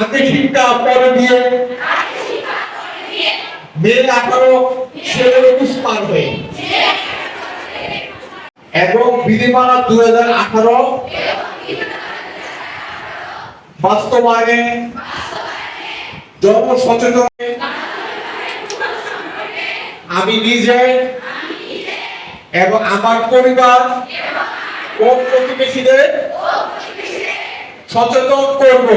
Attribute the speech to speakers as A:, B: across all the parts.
A: আগে শিক্ষা পরে দিয়ে মেয়ে আঠারো ছেলে একুশ পার হয়ে। এবং বিধিমালা হাজার আঠারো বাস্তবায়নে আমি নিজে এবং আমার পরিবার ও প্রতিবেশীদের সচেতন করব।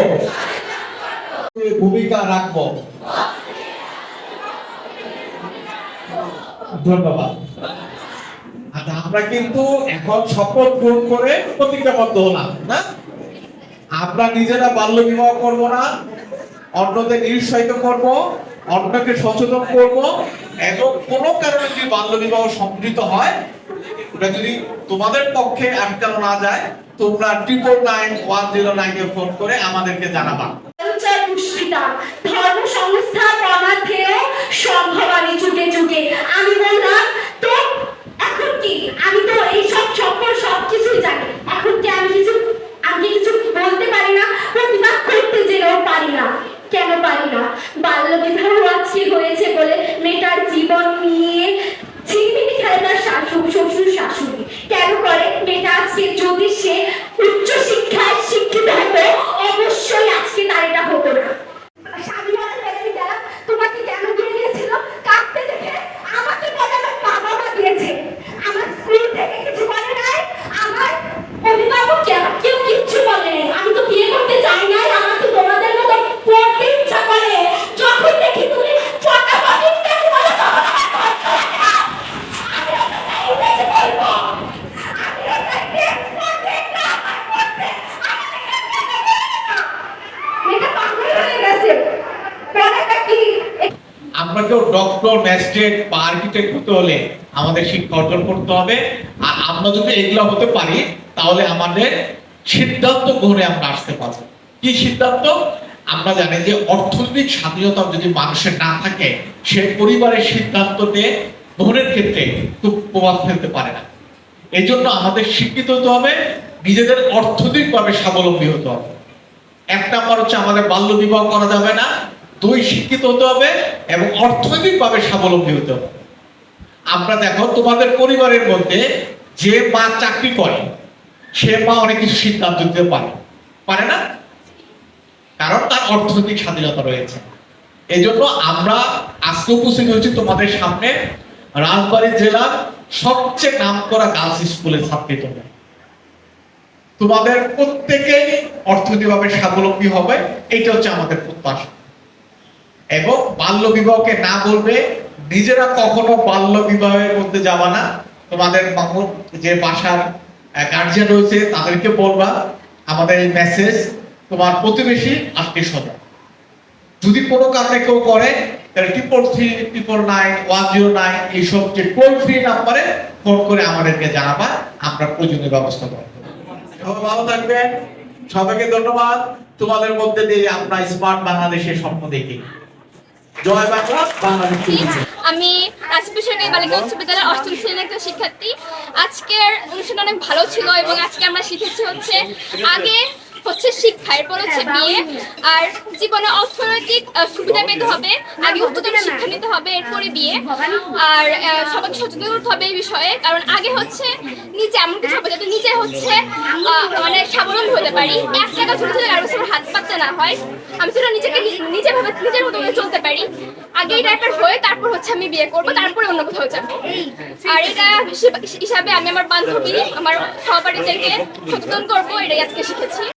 A: ভূমিকা রাখব। ধন্যবাদ। আমরা কিন্তু এখন শপথ গ্রহণ করে প্রতিজ্ঞাবদ্ধ হলাম না? আমরা নিজেরা বাল্য বিবাহ করব না, অন্যদের নিরুৎসাহিত করব, অন্যকে সচেতন করব, এবং কোনো কারণে যদি বাল্য বিবাহ সংঘটিত হয়, ওটা যদি তোমাদের পক্ষে আটকানো না যায়, তোমরা ট্রিপল নাইন ওয়ান জিরো নাইনে ফোন করে আমাদেরকে জানাবা।
B: পুষ্পিতা ধর্ম সংস্থা প্রমাথেয় সম্ভবানী যুগে যুগে আমি বললাম তো এখন কি আমি তো এই সব সকল সব কিছুই জানি এখন কি আমি কিছু আমি কি কিছু বলতে পারি না প্রতিবাদ করতে জেনেও পারি না কেন পারি না বাল্য বিবাহ আজকে হয়েছে বলে মেয়েটার জীবন নিয়ে ছিনিমিনি খেলে তার শাশুড় শ্বশুর শাশুড়ি কেন করে মেয়েটা আজকে যদি সে উচ্চ শিক্ষায় শিক্ষিত হতো অবশ্যই আজকে তার এটা হতো না স্বামীমার ব্যক্তিরা তোমাকে কেন দিয়ে দিয়েছিল কাঁদতে দেখে আমাকে বলে আমার বাবা মা দিয়েছে আমার স্কুল থেকে কিছু বলে নাই আমার অভিভাবক কেন কেউ কিচ্ছু বলে নাই আমি তো বিয়ে করতে চাই নাই আমার তো তোমাদের মতো পড়তে ইচ্ছা করে যখন দেখি তুমি ফটাফটি ইত্যাদি বলো তখন আমার কষ্ট লাগে না। আমি ওটা চাই, ইংরেজি বলব। আমি ওটা টেস্ট করতে, গ্রামার করতে, আমাকে কেন বলে না? মেয়েটা পাগল হয়ে গেছে পড়াটা কি
A: আমরা কেউ ডক্টর, ম্যাজিস্ট্রেট বা আর্কিটেক্ট হতে হলে আমাদের শিক্ষা অর্জন করতে হবে। আর আমরা যদি এগুলো হতে পারি, তাহলে আমাদের সিদ্ধান্ত গ্রহণে আমরা আসতে পারব। কি সিদ্ধান্ত? আমরা জানি যে অর্থনৈতিক স্বাধীনতা যদি মানুষের না থাকে, সে পরিবারের সিদ্ধান্ত নিয়ে গ্রহণের ক্ষেত্রে খুব প্রভাব ফেলতে পারে না। এই জন্য আমাদের শিক্ষিত হতে হবে, নিজেদের অর্থনৈতিকভাবে স্বাবলম্বী হতে হবে। এক নাম্বার হচ্ছে আমাদের বাল্য বিবাহ করা যাবে না। দুই শিক্ষিত হতে হবে এবং অর্থনৈতিকভাবে স্বাবলম্বী হতে হবে। আমরা দেখো তোমাদের পরিবারের মধ্যে যে মা চাকরি করে, সে মা অনেক কিছু সিদ্ধান্ত দিতে পারে। পারে না? কারণ তার অর্থনৈতিক স্বাধীনতা রয়েছে। এই জন্য আমরা আজকে উপস্থিত হয়েছি তোমাদের সামনে রাজবাড়ী জেলার সবচেয়ে নাম করা গার্লস স্কুলের ছাত্রী তোমরা তোমাদের প্রত্যেকেই অর্থনৈতিকভাবে স্বাবলম্বী হবে এটা হচ্ছে আমাদের প্রত্যাশা। এবং বাল্য বিবাহকে না বলবে, নিজেরা কখনো বাল্য বিবাহের মধ্যে যাবা না। তোমাদের যে বাসার গার্জিয়ান রয়েছে, তাদেরকে বলবা, আমাদের এই মেসেজ তোমার প্রতিবেশী আত্মীয় স্বজন যদি কোনো কারণে কেউ করে, তাহলে triple three triple nine one zero nine এইসব যে টোল ফ্রি নাম্বারে ফোন করে আমাদেরকে জানাবা, আমরা প্রয়োজনীয় ব্যবস্থা করব। ভালো থাকবেন। সবাইকে ধন্যবাদ। তোমাদের মধ্যে দিয়ে আমরা স্মার্ট বাংলাদেশের স্বপ্ন দেখি।
C: আমি রাজপুষণী বালিকা উচ্চ বিদ্যালয়ের অষ্টম শ্রেণির একজন শিক্ষার্থী। আজকের অনুষ্ঠান অনেক ভালো ছিল এবং আজকে আমরা শিখেছি হচ্ছে আগে হচ্ছে শিক্ষা এরপর হচ্ছে বিয়ে। আর জীবনে অর্থনৈতিক সুবিধা পেতে হবে আগে উচ্চতর শিক্ষা নিতে হবে এরপরে বিয়ে। আর সবাইকে সচেতন করতে হবে এই বিষয়ে কারণ আগে হচ্ছে নিজে এমন কিছু হবে যাতে নিজে হচ্ছে মানে স্বাবলম্বী হতে পারি। এক টাকা ছোট ছোট কারও সাথে হাত পাততে না হয়। আমি সেটা নিজেকে নিজে ভাবে নিজের মতো করে চলতে পারি। আগে এটা একটা হয়ে তারপর হচ্ছে আমি বিয়ে করব তারপরে অন্য কোথাও যাব। আর এটা হিসাবে আমি আমার বান্ধবী আমার সহপাঠীদেরকে সচেতন করব এটাই আজকে শিখেছি।